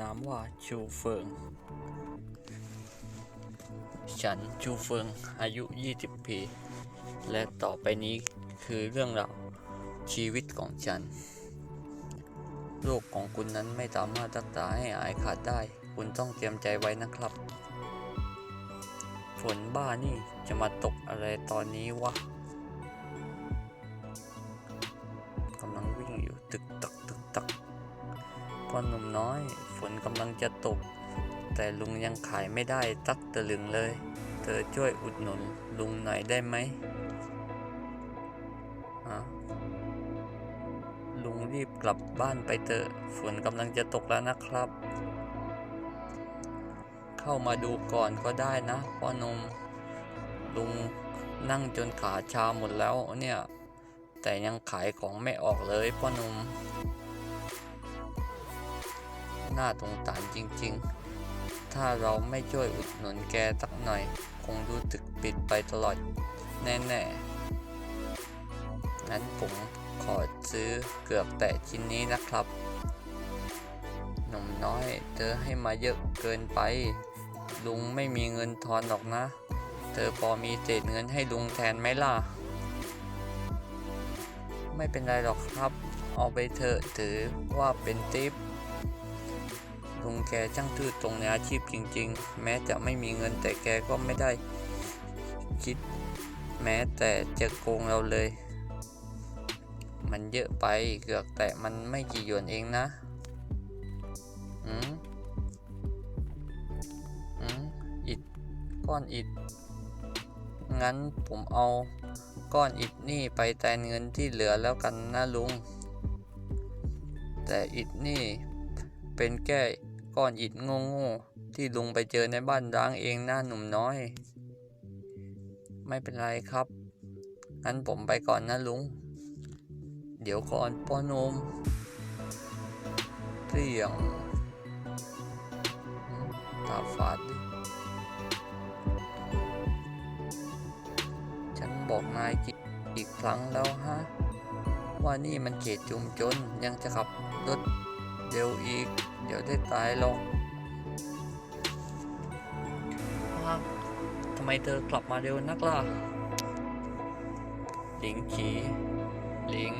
นามว่าชูเฟิง ฉันชูเฟิงอายุ 20 ปี และต่อไปนี้คือเรื่องราวชีวิตของฉัน โรคของคุณนั้นไม่สามารถรักษาให้หายขาดได้ คุณต้องเตรียมใจไว้นะครับ ฝนบ้านี่จะมาตกอะไรตอนนี้วะ อหนุ่มน้อย ฝนกำลังจะตก แต่ลุงยังขายไม่ได้ตักตะลึงเลย เธอช่วยอุดหนุนลุงหน่อยได้ไหมฮะลุงรีบกลับบ้านไปเถอะ ฝนกำลังจะตกแล้วนะครับ เข้ามาดูก่อนก็ได้นะพ่อหนุ่มลุงนั่งจนขาชาหมดแล้วเนี่ย แต่ยังขายของไม่ออกเลยพ่อหนุ่ม น่าสงสารจริงๆ ถ้าเราไม่ช่วยอุดหนุนแกสักหน่อย คงรู้สึกปิดไปตลอด แน่ๆงั้นผมขอซื้อเกือบแต่ชิ้นนี้นะครับหนุ่มน้อยเธอให้มาเยอะเกินไป ลุงไม่มีเงินทอนหรอกนะ เธอพอมีเศษเงินให้ลุงแทนไหมล่ะ ไม่เป็นไรหรอกครับ เอาไปเถอะถือว่าเป็นทิป ลุงแกช่างทื่อตรงในอาชีพจริง ๆ แม้จะไม่มีเงินแต่แกก็ไม่ได้คิด แม้แต่จะโกงเราเลย มันเยอะไปเกือกแต่มันไม่กี่หยวนเองนะอืมอืมอิดก้อนอิดงั้นผมเอาก้อนอิดนี่ไปแทนเงินที่เหลือแล้วกันนะลุง แต่อิดนี่เป็นแค่ ก้อนอิดโง่ๆที่ลุงไปเจอในบ้านร้างเองหน้าหนุ่มน้อย ไม่เป็นไรครับ งั้นผมไปก่อนนะลุง เดี๋ยวก่อนพ่อนมเที่ยงตาฝาดฉันบอกนายกี่อีกครั้งแล้วฮะ ว่านี่มันเขตจุมจนยังจะขับรถ เร็วอีก เดี๋ยวได้ตายลงอ้าวทำไมเธอกลับมาเร็วนักล่ะ หลิงขีหลิง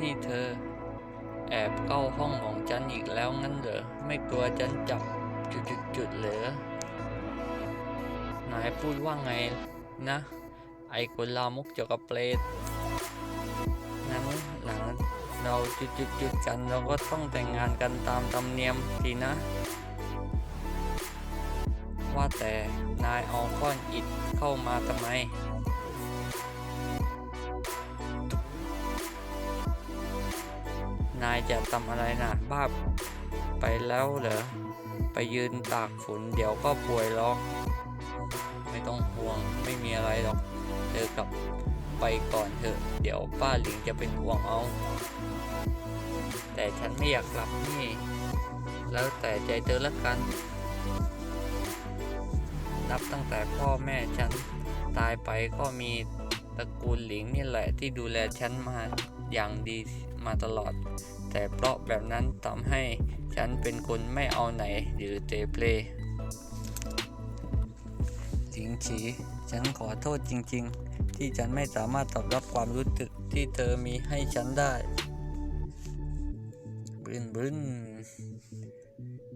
นี่เธอ แอบเข้าห้องของฉันอีกแล้วงั้นเหรอ ไม่กลัวฉันจับจุดๆๆเหรอนายพูดว่าไงนะ ไอ้คนลามกเกี่ยวกับเปรตงั้นหลัง เราจุดๆๆกันเราก็ต้องแต่งงานกันตามธรรมเนียมสินะ ว่าแต่นายเอาก้อนอิฐเข้ามาทำไมนายจะทำอะไรนะบ้าไปแล้วเหรอ ไปยืนตากฝนเดี๋ยวก็ป่วยหรอก ไม่ต้องห่วงไม่มีอะไรหรอกเธอกับ ไปก่อนเถอะ เดี๋ยวป้าหลิงจะเป็นห่วงเอา แต่ฉันไม่อยากกลับนี่ แล้วแต่ใจเธอละกัน นับตั้งแต่พ่อแม่ฉันตายไปก็มีตระกูลหลิงนี่แหละที่ดูแลฉันมาอย่างดีมาตลอด แต่เพราะแบบนั้นทำให้ฉันเป็นคนไม่เอาไหนหรือเตเพลหลิงฉีฉันขอโทษจริง ๆ ที่ฉันไม่สามารถตอบรับความรู้สึกที่เธอมีให้ฉันได้บึนบึน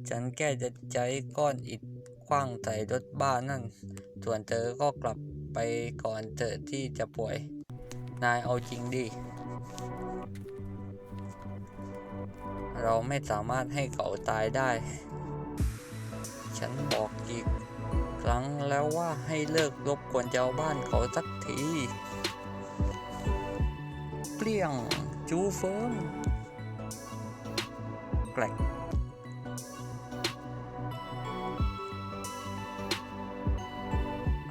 ฉันแค่จะใจก้อนอิฐคว้างใส่รถบ้านนั่น ส่วนเธอก็กลับไปก่อนเธอที่จะป่วย นายเอาจริงดิ เราไม่สามารถให้เขาตายได้ ฉันบอกอีก ครั้งแล้วว่าให้เลิกรบกวนเจ้าบ้านเขาสักที เปลี่ยง จูเฟิงแกลก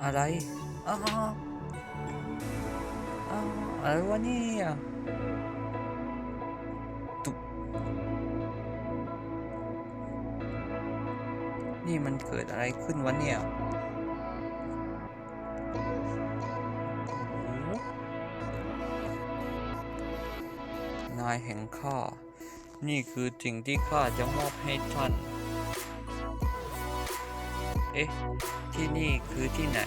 อะไรอ้าวอ้าวอะไรวะเนี่ย นี่มันเกิดอะไรขึ้นวะเนี่ยนายแห่งข้า นี่คือสิ่งที่ข้าจะมอบให้ท่าน เอ๊ะ ที่นี่คือที่ไหน